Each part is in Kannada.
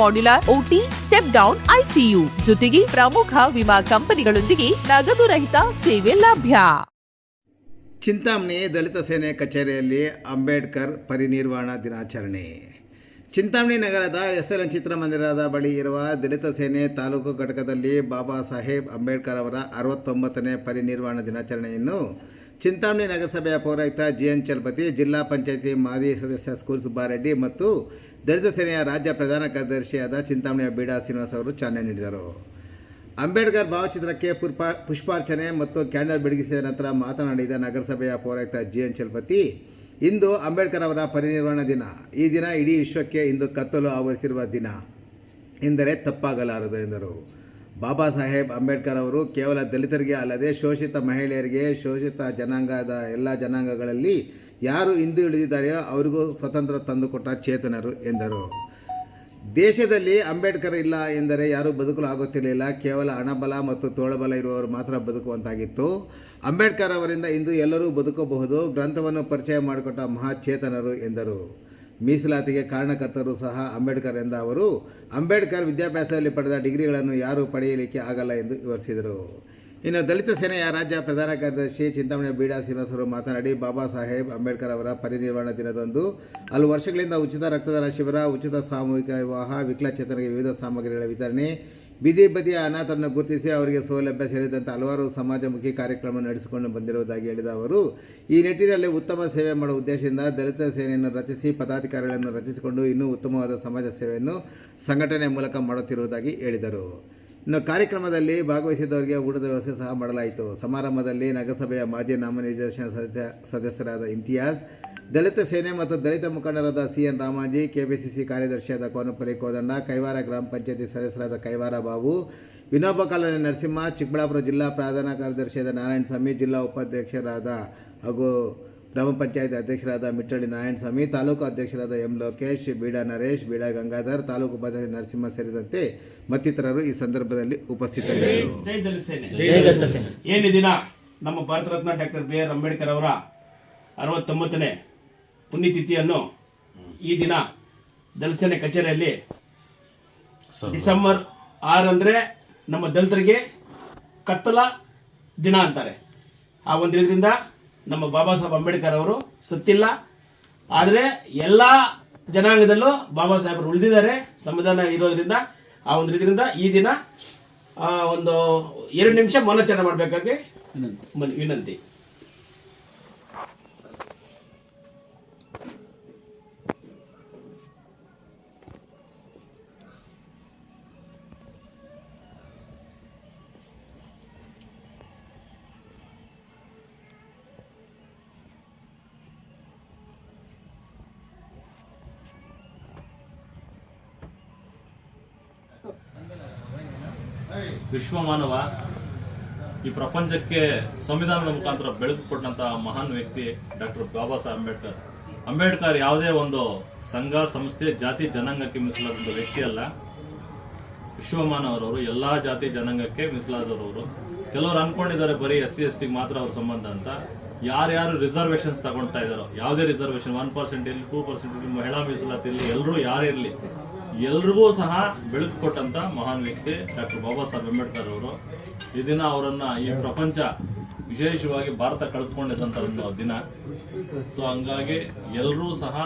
modular OT step down ICU ಜೊತೆಗೆ ಪ್ರಮುಖ ವಿಮಾ ಕಂಪನಿಗಳೊಂದಿಗೆ ನಗದು ರಹಿತ ಸೇವೆ ಲಭ್ಯ. ಚಿಂತಾಮಣಿ ದಲಿತ ಸೇನೆ ಕಚೇರಿಯಲ್ಲಿ ಅಂಬೇಡ್ಕರ್ ಪರಿನಿರ್ವಾಣ ದಿನಾಚರಣೆ. ಚಿಂತಾಮಣಿ ನಗರದ ಎಸ್ ಎಲ್ ಎನ್ ಚಿತ್ರಮಂದಿರದ ಬಳಿ ಇರುವ ದಲಿತ ಸೇನೆ ತಾಲೂಕು ಘಟಕದಲ್ಲಿ ಬಾಬಾ ಸಾಹೇಬ್ ಅಂಬೇಡ್ಕರ್ ಅವರ ಅರವತ್ತೊಂಬತ್ತನೇ ಪರಿನಿರ್ವಾಣ ದಿನಾಚರಣೆಯನ್ನು ಚಿಂತಾಮಣಿ ನಗರಸಭೆಯ ಪೌರಾಯುಕ್ತ ಜಿ ಎನ್ ಚಲಪತಿ, ಜಿಲ್ಲಾ ಪಂಚಾಯಿತಿ ಮಾಜಿ ಸದಸ್ಯ ಸ್ಕೂಲ್ ಸುಬ್ಬಾರೆಡ್ಡಿ ಮತ್ತು ದಲಿತ ಸೇನೆಯ ರಾಜ್ಯ ಪ್ರಧಾನ ಕಾರ್ಯದರ್ಶಿಯಾದ ಚಿಂತಾಮಣಿಯ ಬೀಡಾ ಶ್ರೀನಿವಾಸ್ ಅವರು ಚಾಲನೆ ನೀಡಿದರು. ಅಂಬೇಡ್ಕರ್ ಭಾವಚಿತ್ರಕ್ಕೆ ಪುಷ್ಪ ಪುಷ್ಪಾರ್ಚನೆ ಮತ್ತು ಕ್ಯಾಂಡಲ್ ಬೆಳಗಿಸಿದ ನಂತರ ಮಾತನಾಡಿದ ನಗರಸಭೆಯ ಪೌರಾಯುಕ್ತ ಜಿ ಎನ್ ಚಲಪತಿ, ಇಂದು ಅಂಬೇಡ್ಕರ್ ಅವರ ಪರಿನಿರ್ವಾಣ ದಿನ. ಈ ದಿನ ಇಡೀ ವಿಶ್ವಕ್ಕೆ ಇಂದು ಕತ್ತಲು ಆವರಿಸಿರುವ ದಿನ ಎಂದರೆ ತಪ್ಪಾಗಲಾರದು ಎಂದರು. ಬಾಬಾ ಸಾಹೇಬ್ ಅಂಬೇಡ್ಕರ್ ಅವರು ಕೇವಲ ದಲಿತರಿಗೆ ಅಲ್ಲದೆ ಶೋಷಿತ ಮಹಿಳೆಯರಿಗೆ, ಶೋಷಿತ ಜನಾಂಗದ ಎಲ್ಲ ಜನಾಂಗಗಳಲ್ಲಿ ಯಾರು ಇಂದು ಇಳಿದಿದ್ದಾರೆಯೋ ಅವರಿಗೂ ಸ್ವತಂತ್ರ ತಂದುಕೊಟ್ಟ ಚೇತನರು ಎಂದರು. ದೇಶದಲ್ಲಿ ಅಂಬೇಡ್ಕರ್ ಇಲ್ಲ ಎಂದರೆ ಯಾರೂ ಬದುಕಲು ಆಗುತ್ತಿರಲಿಲ್ಲ. ಕೇವಲ ಹಣಬಲ ಮತ್ತು ತೋಳಬಲ ಇರುವವರು ಮಾತ್ರ ಬದುಕುವಂತಾಗಿತ್ತು. ಅಂಬೇಡ್ಕರ್ ಅವರಿಂದ ಇಂದು ಎಲ್ಲರೂ ಬದುಕಬಹುದು. ಗ್ರಂಥವನ್ನು ಪರಿಚಯ ಮಾಡಿಕೊಟ್ಟ ಮಹಾಚೇತನರು ಎಂದರು. ಮೀಸಲಾತಿಗೆ ಕಾರಣಕರ್ತರು ಸಹ ಅಂಬೇಡ್ಕರ್ ಎಂದ ಅವರು, ಅಂಬೇಡ್ಕರ್ ವಿದ್ಯಾಭ್ಯಾಸದಲ್ಲಿ ಪಡೆದ ಡಿಗ್ರಿಗಳನ್ನು ಯಾರೂ ಪಡೆಯಲಿಕ್ಕೆ ಆಗಲ್ಲ ಎಂದು ವಿವರಿಸಿದರು. ಇನ್ನು ದಲಿತ ಸೇನೆಯ ರಾಜ್ಯ ಪ್ರಧಾನ ಕಾರ್ಯದರ್ಶಿ ಚಿಂತಾಮಣಿ ಬೀಡಾ ಶ್ರೀನಿವಾಸರು ಮಾತನಾಡಿ, ಬಾಬಾ ಸಾಹೇಬ್ ಅಂಬೇಡ್ಕರ್ ಅವರ ಪರಿನಿರ್ವಾಣ ದಿನದಂದು ಹಲವು ವರ್ಷಗಳಿಂದ ಉಚಿತ ರಕ್ತದಾನ ಶಿಬಿರ, ಉಚಿತ ಸಾಮೂಹಿಕ ವಿವಾಹ, ವಿಕಲಚೇತನರಿಗೆ ವಿವಿಧ ಸಾಮಗ್ರಿಗಳ ವಿತರಣೆ ಬೀದಿ ಬದಿಯ ಅನಾಥರನ್ನು ಗುರುತಿಸಿ ಅವರಿಗೆ ಸೌಲಭ್ಯ ಸೇರಿದಂತೆ ಹಲವಾರು ಸಮಾಜಮುಖಿ ಕಾರ್ಯಕ್ರಮ ನಡೆಸಿಕೊಂಡು ಬಂದಿರುವುದಾಗಿ ಹೇಳಿದ ಅವರು, ಈ ನಿಟ್ಟಿನಲ್ಲಿ ಉತ್ತಮ ಸೇವೆ ಮಾಡುವ ಉದ್ದೇಶದಿಂದ ದಲಿತ ಸೇನೆಯನ್ನು ರಚಿಸಿ, ಪದಾಧಿಕಾರಿಗಳನ್ನು ರಚಿಸಿಕೊಂಡು ಇನ್ನೂ ಉತ್ತಮವಾದ ಸಮಾಜ ಸೇವೆಯನ್ನು ಸಂಘಟನೆ ಮೂಲಕ ಮಾಡುತ್ತಿರುವುದಾಗಿ ಹೇಳಿದರು. ಇನ್ನು ಕಾರ್ಯಕ್ರಮದಲ್ಲಿ ಭಾಗವಹಿಸಿದವರಿಗೆ ಊಟದ ವ್ಯವಸ್ಥೆ ಸಹ ಮಾಡಲಾಯಿತು. ಸಮಾರಂಭದಲ್ಲಿ ನಗರಸಭೆಯ ಮಾಜಿ ನಾಮನಿರ್ದೇಶನ ಸದಸ್ಯ ಸದಸ್ಯರಾದ ಇಮ್ತಿಯಾಜ್ ದಲಿತ ಸೇನೆ ಮತ್ತು ದಲಿತ ಮುಖಂಡರಾದ ಸಿ ಎನ್ ರಾಮಾಜಿ ಕೆಪಿಸಿಸಿ ಕಾರ್ಯದರ್ಶಿಯಾದ ಕೋನಪಲ್ಲಿ ಕೋದಣ್ಣ ಕೈವಾರ ಗ್ರಾಮ ಪಂಚಾಯತಿ ಸದಸ್ಯರಾದ ಕೈವಾರ ಬಾಬು ವಿನೋಬ ಕಾಲೋನಿ ನರಸಿಂಹ ಚಿಕ್ಕಬಳ್ಳಾಪುರ ಜಿಲ್ಲಾ ಪ್ರಧಾನ ಕಾರ್ಯದರ್ಶಿಯಾದ ನಾರಾಯಣ ಸ್ವಾಮಿ ಜಿಲ್ಲಾ ಉಪಾಧ್ಯಕ್ಷರಾದ ಹಾಗೂ ಗ್ರಾಮ ಪಂಚಾಯತ್ ಅಧ್ಯಕ್ಷರಾದ ಮಿಟ್ಟಳ್ಳಿ ನಾರಾಯಣಸ್ವಾಮಿ ತಾಲೂಕು ಅಧ್ಯಕ್ಷರಾದ ಎಂ ಲೋಕೇಶ್ ಬೀಡಾ ನರೇಶ್ ಬೀಡಾ ಗಂಗಾಧರ್ ತಾಲೂಕು ಉಪಾಧ್ಯಕ್ಷ ನರಸಿಂಹ ಸೇರಿದಂತೆ ಮತ್ತಿತರರು ಈ ಸಂದರ್ಭದಲ್ಲಿ ಉಪಸ್ಥಿತರಿದ್ದರು. ಜೈ ದಲಿತ ಸೇನೆ. ಏನು ದಿನ ನಮ್ಮ Bharat Ratna doctor B R Ambedkar ಅವರ ಅರವತ್ತೊಂಬತ್ತನೇ ಪುಣ್ಯತಿಥಿಯನ್ನು ಈ ದಿನ ದಲಸೇನೆ ಕಚೇರಿಯಲ್ಲಿ ಡಿಸೆಂಬರ್ ಆರು ಅಂದ್ರೆ ನಮ್ಮ ದಲಿತರಿಗೆ ಕತ್ತಲ ದಿನ ಅಂತಾರೆ. ಆ ಒಂದು ಇದರಿಂದ ನಮ್ಮ ಬಾಬಾ ಸಾಹೇಬ್ ಅಂಬೇಡ್ಕರ್ ಅವರು ಸತ್ತಿಲ್ಲ. ಆದರೆ ಎಲ್ಲ ಜನಾಂಗದಲ್ಲೂ ಬಾಬಾ ಸಾಹೇಬರು ಉಳಿದಿದ್ದಾರೆ. ಸಂವಿಧಾನ ಇರೋದ್ರಿಂದ ಆ ಒಂದು ಇದರಿಂದ ಈ ದಿನ ಒಂದು ಎರಡು ನಿಮಿಷ ಮೌನಾಚರಣೆ ಮಾಡಬೇಕಾಗಿ ವಿನಂತಿ. ವಿಶ್ವಮಾನವ ಈ ಪ್ರಪಂಚಕ್ಕೆ ಸಂವಿಧಾನದ ಮುಖಾಂತರ ಬೆಳಕು ಕೊಟ್ಟಂತಹ ಮಹಾನ್ ವ್ಯಕ್ತಿ ಡಾಕ್ಟರ್ ಬಾಬಾ ಸಾಹೇಬ್ ಅಂಬೇಡ್ಕರ್. ಅಂಬೇಡ್ಕರ್ ಯಾವುದೇ ಒಂದು ಸಂಘ, ಸಂಸ್ಥೆ, ಜಾತಿ, ಜನಾಂಗಕ್ಕೆ ಮೀಸಲಾದಂಥ ವ್ಯಕ್ತಿ ಅಲ್ಲ. ವಿಶ್ವಮಾನವರವರು, ಎಲ್ಲ ಜಾತಿ, ಜನಾಂಗಕ್ಕೆ ಮೀಸಲಾದವರವರು. ಕೆಲವರು ಅನ್ಕೊಂಡಿದ್ದಾರೆ ಬರೀ ಎಸ್ ಸಿ, ಎಸ್ ಟಿ ಮಾತ್ರ ಅವ್ರ ಸಂಬಂಧ ಅಂತ. ಯಾರ್ಯಾರು ರಿಸರ್ವೇಶನ್ಸ್ ತಗೊಳ್ತಾ ಇದ್ದಾರೋ, ಯಾವುದೇ ರಿಸರ್ವೇಶನ್ ಒನ್ ಪರ್ಸೆಂಟ್ ಇರಲಿ ಟೂ ಪರ್ಸೆಂಟ್ ಇರಲಿ, ಮಹಿಳಾ ಮೀಸಲಾತಿ ಇರಲಿ, ಎಲ್ಲರೂ ಯಾರಿರಲಿ ಎಲ್ರಿಗೂ ಸಹ ಬೆಳಕು ಕೊಟ್ಟಂತ ಮಹಾನ್ ವ್ಯಕ್ತಿ ಡಾಕ್ಟರ್ ಬಾಬಾ ಸಾಹೇಬ್ ಅಂಬೇಡ್ಕರ್ ಅವರು. ಈ ದಿನ ಅವರನ್ನ ಈ ಪ್ರಪಂಚ ವಿಶೇಷವಾಗಿ ಭಾರತ ಕಳೆದುಕೊಂಡಿದ್ದಂತ ಒಂದು ದಿನ. ಸೊ ಹಂಗಾಗಿ ಎಲ್ಲರೂ ಸಹ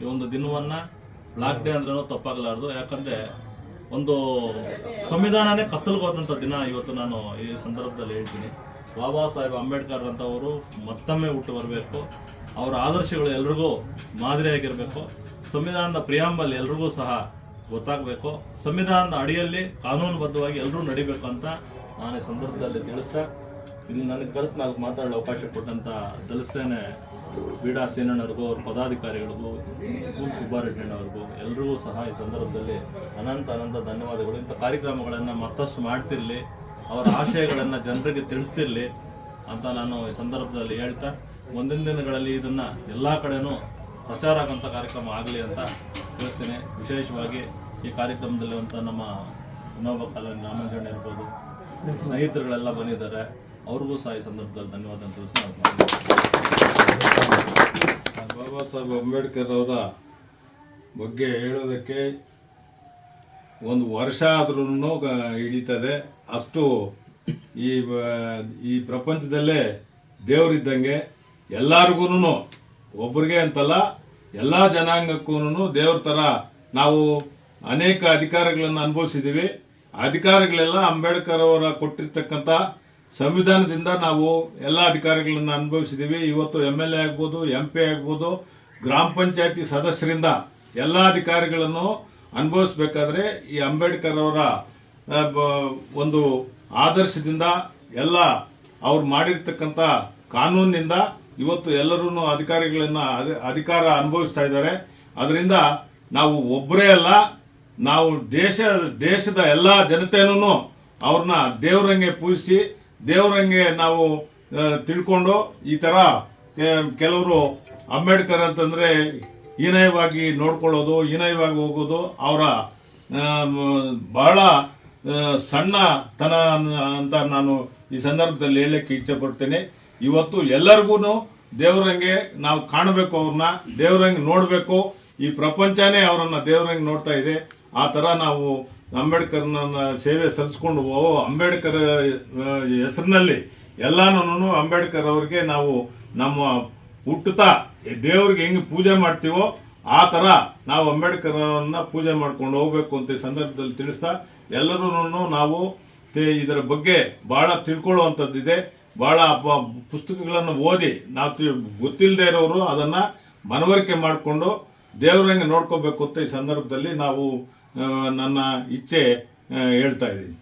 ಈ ಒಂದು ದಿನವನ್ನ ಬ್ಲಾಕ್ ಡೇ ಅಂದ್ರೂ ತಪ್ಪಾಗಲಾರ್ದು. ಯಾಕಂದ್ರೆ ಒಂದು ಸಂವಿಧಾನನೇ ಕತ್ತಲ್ಗೋದಂಥ ದಿನ ಇವತ್ತು ನಾನು ಈ ಸಂದರ್ಭದಲ್ಲಿ ಹೇಳ್ತೀನಿ. ಬಾಬಾ ಸಾಹೇಬ್ ಅಂಬೇಡ್ಕರ್ ಅಂತವರು ಮತ್ತೊಮ್ಮೆ ಹುಟ್ಟು ಬರಬೇಕು. ಅವರ ಆದರ್ಶಗಳು ಎಲ್ರಿಗೂ ಮಾದರಿಯಾಗಿರಬೇಕು. ಸಂವಿಧಾನದ ಪ್ರಿಯಾಂಬಲ್ ಎಲ್ರಿಗೂ ಸಹ ಗೊತ್ತಾಗಬೇಕು. ಸಂವಿಧಾನದ ಅಡಿಯಲ್ಲಿ ಕಾನೂನುಬದ್ಧವಾಗಿ ಎಲ್ಲರೂ ನಡಿಬೇಕು ಅಂತ ನಾನು ಈ ಸಂದರ್ಭದಲ್ಲಿ ತಿಳಿಸ್ತಾ ಇಲ್ಲಿ ನನಗೆ ಕರೆಸಿ ನಾಲ್ಕು ಮಾತಾಡಲು ಅವಕಾಶ ಕೊಟ್ಟಂತ ದಲಸೇನೆ ಸೇನೆ ಬೀಡಾ ಸೇನಣ್ಣವ್ರಿಗೂ, ಅವ್ರ ಪದಾಧಿಕಾರಿಗಳಿಗೂ, ಸ್ಕೂಲ್ ಸುಬ್ಬಾರೆಡ್ಡಿನವ್ರಿಗೂ ಎಲ್ರಿಗೂ ಸಹ ಈ ಸಂದರ್ಭದಲ್ಲಿ ಅನಂತ ಅನಂತ ಧನ್ಯವಾದಗಳು. ಇಂಥ ಕಾರ್ಯಕ್ರಮಗಳನ್ನು ಮತ್ತಷ್ಟು ಮಾಡ್ತಿರಲಿ, ಅವರ ಆಶಯಗಳನ್ನು ಜನರಿಗೆ ತಿಳಿಸ್ತಿರಲಿ ಅಂತ ನಾನು ಈ ಸಂದರ್ಭದಲ್ಲಿ ಹೇಳ್ತಾ, ಮುಂದಿನ ದಿನಗಳಲ್ಲಿ ಇದನ್ನು ಎಲ್ಲ ಕಡೆನೂ ಪ್ರಚಾರ ಆಗುವಂಥ ಕಾರ್ಯಕ್ರಮ ಆಗಲಿ ಅಂತ ತಿಳಿಸ್ತೇನೆ. ವಿಶೇಷವಾಗಿ ಈ ಕಾರ್ಯಕ್ರಮದಲ್ಲಿರುವಂಥ ನಮ್ಮ ಇನ್ನೊಬ್ಬ ಕಾಲೋನಿ ರಾಮಂಜಣ್ಣ ಇರ್ಬೋದು. ಸ್ನೇಹಿತರುಗಳೆಲ್ಲ ಬಂದಿದ್ದಾರೆ. ಅವ್ರಿಗೂ ಸಹ ಈ ಸಂದರ್ಭದಲ್ಲಿ ಧನ್ಯವಾದ ಅಂತ ತಿಳಿಸಿ. ಬಾಬಾ ಸಾಹೇಬ್ ಅಂಬೇಡ್ಕರ್ ಅವರ ಬಗ್ಗೆ ಹೇಳೋದಕ್ಕೆ ಒಂದು ವರ್ಷ ಆದ್ರೂ ಹಿಡಿತದೆ. ಅಷ್ಟು ಈ ಈ ಪ್ರಪಂಚದಲ್ಲೇ ದೇವರಿದ್ದಂಗೆ ಎಲ್ಲರಿಗೂ ಒಬ್ರಿಗೆ ಅಂತಲ್ಲ, ಎಲ್ಲ ಜನಾಂಗಕ್ಕೂ ದೇವ್ರ ಥರ ನಾವು ಅನೇಕ ಅಧಿಕಾರಗಳನ್ನು ಅನುಭವಿಸಿದ್ದೀವಿ ಅಧಿಕಾರಗಳೆಲ್ಲ ಅಂಬೇಡ್ಕರ್ ಅವರ ಕೊಟ್ಟಿರ್ತಕ್ಕಂಥ ಸಂವಿಧಾನದಿಂದ ನಾವು ಎಲ್ಲ ಅಧಿಕಾರಗಳನ್ನು ಅನುಭವಿಸಿದ್ದೀವಿ ಇವತ್ತು ಎಂ ಎಲ್ ಎ ಆಗ್ಬೋದು, ಎಂ ಪಿ ಆಗ್ಬೋದು, ಗ್ರಾಮ ಪಂಚಾಯತಿ ಸದಸ್ಯರಿಂದ ಎಲ್ಲ ಅಧಿಕಾರಿಗಳನ್ನು ಅನುಭವಿಸ್ಬೇಕಾದ್ರೆ ಈ ಅಂಬೇಡ್ಕರ್ ಅವರ ಒಂದು ಆದರ್ಶದಿಂದ ಎಲ್ಲ ಅವ್ರು ಮಾಡಿರ್ತಕ್ಕಂಥ ಕಾನೂನಿನಿಂದ ಇವತ್ತು ಎಲ್ಲರೂ ಅಧಿಕಾರಿಗಳನ್ನ ಅಧಿ- ಅಧಿಕಾರ ಅನುಭವಿಸ್ತಾ ಇದ್ದಾರೆ. ಅದರಿಂದ ನಾವು ಒಬ್ಬರೇ ಅಲ್ಲ, ನಾವು ದೇಶ, ದೇಶದ ಎಲ್ಲ ಜನತೆಯನ್ನು ಅವ್ರನ್ನ ದೇವರಂಗೆ ಪೂಜಿಸಿ, ದೇವರಂಗೆ ನಾವು ತಿಳ್ಕೊಂಡು ಈ ಥರ ಕೆಲವರು ಅಂಬೇಡ್ಕರ್ ಅಂತಂದರೆ ಹೀನಯವಾಗಿ ನೋಡ್ಕೊಳ್ಳೋದು ಹೀನಯವಾಗಿ ಹೋಗೋದು, ಅವರ ಬಹಳ ಸಣ್ಣ ತನ ಅಂತ ನಾನು ಈ ಸಂದರ್ಭದಲ್ಲಿ ಹೇಳಕ್ಕೆ ಇಚ್ಛೆ ಪಡ್ತೇನೆ. ಇವತ್ತು ಎಲ್ಲರಿಗೂ ದೇವರಂಗೆ ನಾವು ಕಾಣಬೇಕು ಅವ್ರನ್ನ ದೇವರಂಗೆ ನೋಡಬೇಕು. ಈ ಪ್ರಪಂಚನೇ ಅವರನ್ನ ದೇವರಂಗೆ ನೋಡ್ತಾ ಇದೆ. ಆ ಥರ ನಾವು ಅಂಬೇಡ್ಕರ್ನ ಸೇವೆ ಸಲ್ಲಿಸ್ಕೊಂಡು ಅಂಬೇಡ್ಕರ್ ಹೆಸರಿನಲ್ಲಿ ಎಲ್ಲಾನು ಅಂಬೇಡ್ಕರ್ ಅವ್ರಿಗೆ ನಾವು ನಮ್ಮ ಹುಟ್ಟುತ್ತಾ ದೇವ್ರಿಗೆ ಹೆಂಗೆ ಪೂಜೆ ಮಾಡ್ತೀವೋ ಆ ಥರ ನಾವು ಅಂಬೇಡ್ಕರ್ನ ಪೂಜೆ ಮಾಡ್ಕೊಂಡು ಹೋಗ್ಬೇಕು ಅಂತ ಸಂದರ್ಭದಲ್ಲಿ ತಿಳಿಸ್ತಾ ಎಲ್ಲರೂ ನಾವು ಇದರ ಬಗ್ಗೆ ಬಹಳ ತಿಳ್ಕೊಳ್ಳುವಂಥದ್ದಿದೆ. ಬ- ಪುಸ್ತಕಗಳನ್ನು ಓದಿ ನಾವು ಗೊತ್ತಿಲ್ಲದೆ ಇರೋರು ಅದನ್ನು ಮನವರಿಕೆ ಮಾಡಿಕೊಂಡು ದೇವರಂಗೆ ನೋಡ್ಕೋಬೇಕು ಅಂತ ಈ ಸಂದರ್ಭದಲ್ಲಿ ನಾವು ನನ್ನ ಇಚ್ಛೆ ಹೇಳ್ತಾ ಇದ್ದೀನಿ.